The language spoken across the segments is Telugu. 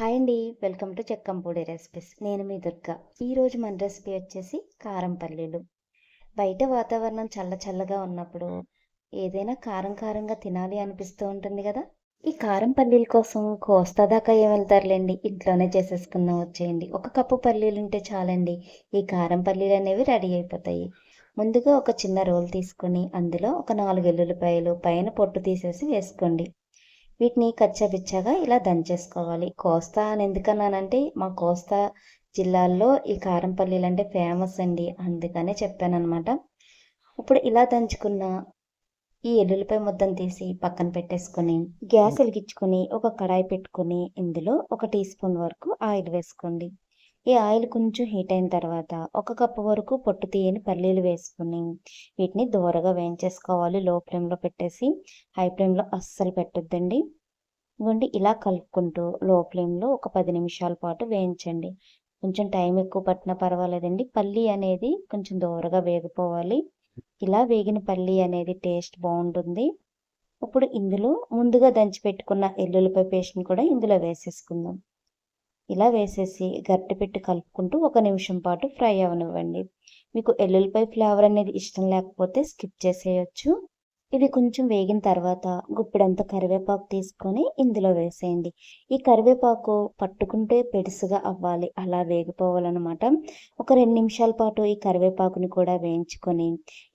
హాయ్ అండి. Welcome to Chekkampudi recipes. నేను మీ దుర్గా. ఈరోజు మన రెసిపీ వచ్చేసి కారం పల్లీలు. బయట వాతావరణం చల్ల చల్లగా ఉన్నప్పుడు ఏదైనా కారం కారంగా తినాలి అనిపిస్తూ ఉంటుంది కదా? ఈ కారం పల్లీల కోసం కోస్తా దాకా ఏం వెళ్తారులేండి? ఇంట్లోనే చేసేసుకుందాం వచ్చేయండి. ఒక కప్పు పల్లీలు ఉంటే చాలండి. ఈ కారం పల్లీలు అనేవి రెడీ అయిపోతాయి. ముందుగా ఒక చిన్న రోల్ తీసుకొని అందులో ఒక నాలుగు ఎల్లుల్లిపాయలు పైన పొట్టు తీసేసి వేసుకోండి. వీటిని కచ్చబిచ్చగా ఇలా దంచేసుకోవాలి. కోస్తా అని ఎందుకన్నానంటే మా కోస్తా జిల్లాల్లో ఈ కారం పల్లీలు అంటే ఫేమస్ అండి. అందుకనే చెప్పాను అనమాట ఇప్పుడు ఇలా దంచుకున్న ఈ ఎల్లుల్లిపాయ ముద్దను తీసి పక్కన పెట్టేసుకొని గ్యాస్ వెలిగించుకొని ఒక కడాయి పెట్టుకొని ఇందులో ఒక టీ స్పూన్ వరకు ఆయిల్ వేసుకోండి. ఈ ఆయిల్ కొంచెం హీట్ అయిన తర్వాత ఒక కప్పు వరకు పొట్టు తీయని పల్లీలు వేసుకుని వీటిని దూరగా వేయించేసుకోవాలి. లో ఫ్లేమ్లో పెట్టేసి హై ఫ్లేమ్లో అస్సలు పెట్టొద్దండి. ఇవ్వండి ఇలా కలుపుకుంటూ లో ఫ్లేమ్లో ఒక పది నిమిషాల పాటు వేయించండి. కొంచెం టైం ఎక్కువ పట్టినా పర్వాలేదండి. పల్లి అనేది కొంచెం దూరగా వేగిపోవాలి. ఇలా వేగిన పల్లి అనేది టేస్ట్ బాగుంటుంది. ఇప్పుడు ఇందులో ముందుగా దంచి పెట్టుకున్న ఎల్లుల్లిపాయ పేస్ట్ని కూడా ఇందులో వేసేసుకుందాం. ఇలా వేసేసి గట్టి పెట్టి కలుపుకుంటూ ఒక నిమిషం పాటు ఫ్రై అవనివ్వండి. మీకు ఎల్లుల్లిపాయ ఫ్లేవర్ అనేది ఇష్టం లేకపోతే స్కిప్ చేసేయచ్చు. ఇది కొంచెం వేగిన తర్వాత గుప్పిడంత కరివేపాకు తీసుకొని ఇందులో వేసేయండి. ఈ కరివేపాకు పట్టుకుంటే పెడుసుగా అవ్వాలి అలా వేగిపోవాలన్నమాట. ఒక రెండు నిమిషాల పాటు ఈ కరివేపాకుని కూడా వేయించుకొని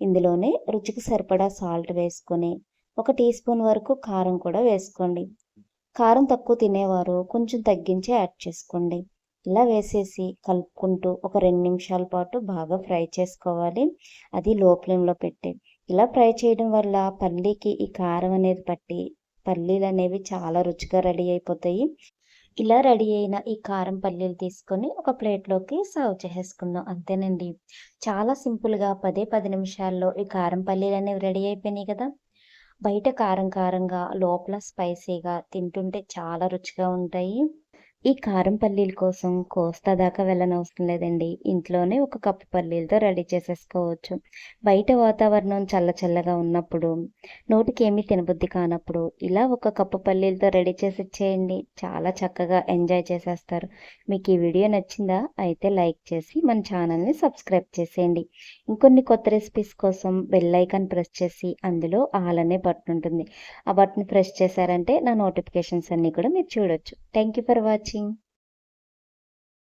ఇందులోనే రుచికి సరిపడా సాల్ట్ వేసుకొని ఒక టీ స్పూన్ వరకు కారం కూడా వేసుకోండి. కారం తక్కువ తినేవారు కొంచెం తగ్గించి యాడ్ చేసుకోండి. ఇలా వేసేసి కలుపుకుంటూ ఒక రెండు నిమిషాల పాటు బాగా ఫ్రై చేసుకోవాలి. అది లో ఫ్లేమ్లో పెట్టి. ఇలా ఫ్రై చేయడం వల్ల పల్లీకి ఈ కారం అనేది పట్టి పల్లీలు అనేవి చాలా రుచిగా రెడీ అయిపోతాయి. ఇలా రెడీ అయిన ఈ కారం పల్లీలు తీసుకొని ఒక ప్లేట్లోకి సర్వ్ చేసేసుకుందాం. అంతేనండి. చాలా సింపుల్గా పదే పది నిమిషాల్లో ఈ కారం పల్లీలు అనేవి రెడీ అయిపోయినాయి కదా. బయట కారం కారంగా లోపల స్పైసీగా తింటుంటే చాలా రుచిగా ఉంటాయి. ఈ కారం పల్లీల కోసం కోస్తా దాకా వెళ్ళనవసరం లేదండి. ఇంట్లోనే ఒక కప్పు పల్లీలతో రెడీ చేసేసుకోవచ్చు. బయట వాతావరణం చల్ల చల్లగా ఉన్నప్పుడు నోటికి ఏమీ తినబుద్ధి కానప్పుడు ఇలా ఒక కప్పు పల్లీలతో రెడీ చేసి ఇచ్చేయండి. చాలా చక్కగా ఎంజాయ్ చేసేస్తారు. మీకు ఈ వీడియో నచ్చిందా? అయితే లైక్ చేసి మన ఛానల్ని సబ్స్క్రైబ్ చేసేయండి. ఇంకొన్ని కొత్త రెసిపీస్ కోసం బెల్ ఐకాన్ ప్రెస్ చేసి అందులో ఆల్ అనే బటన్ ఉంటుంది. ఆ బటన్ ప్రెస్ చేశారంటే నా నోటిఫికేషన్స్ అన్నీ కూడా మీరు చూడొచ్చు. Thank you for watching. painting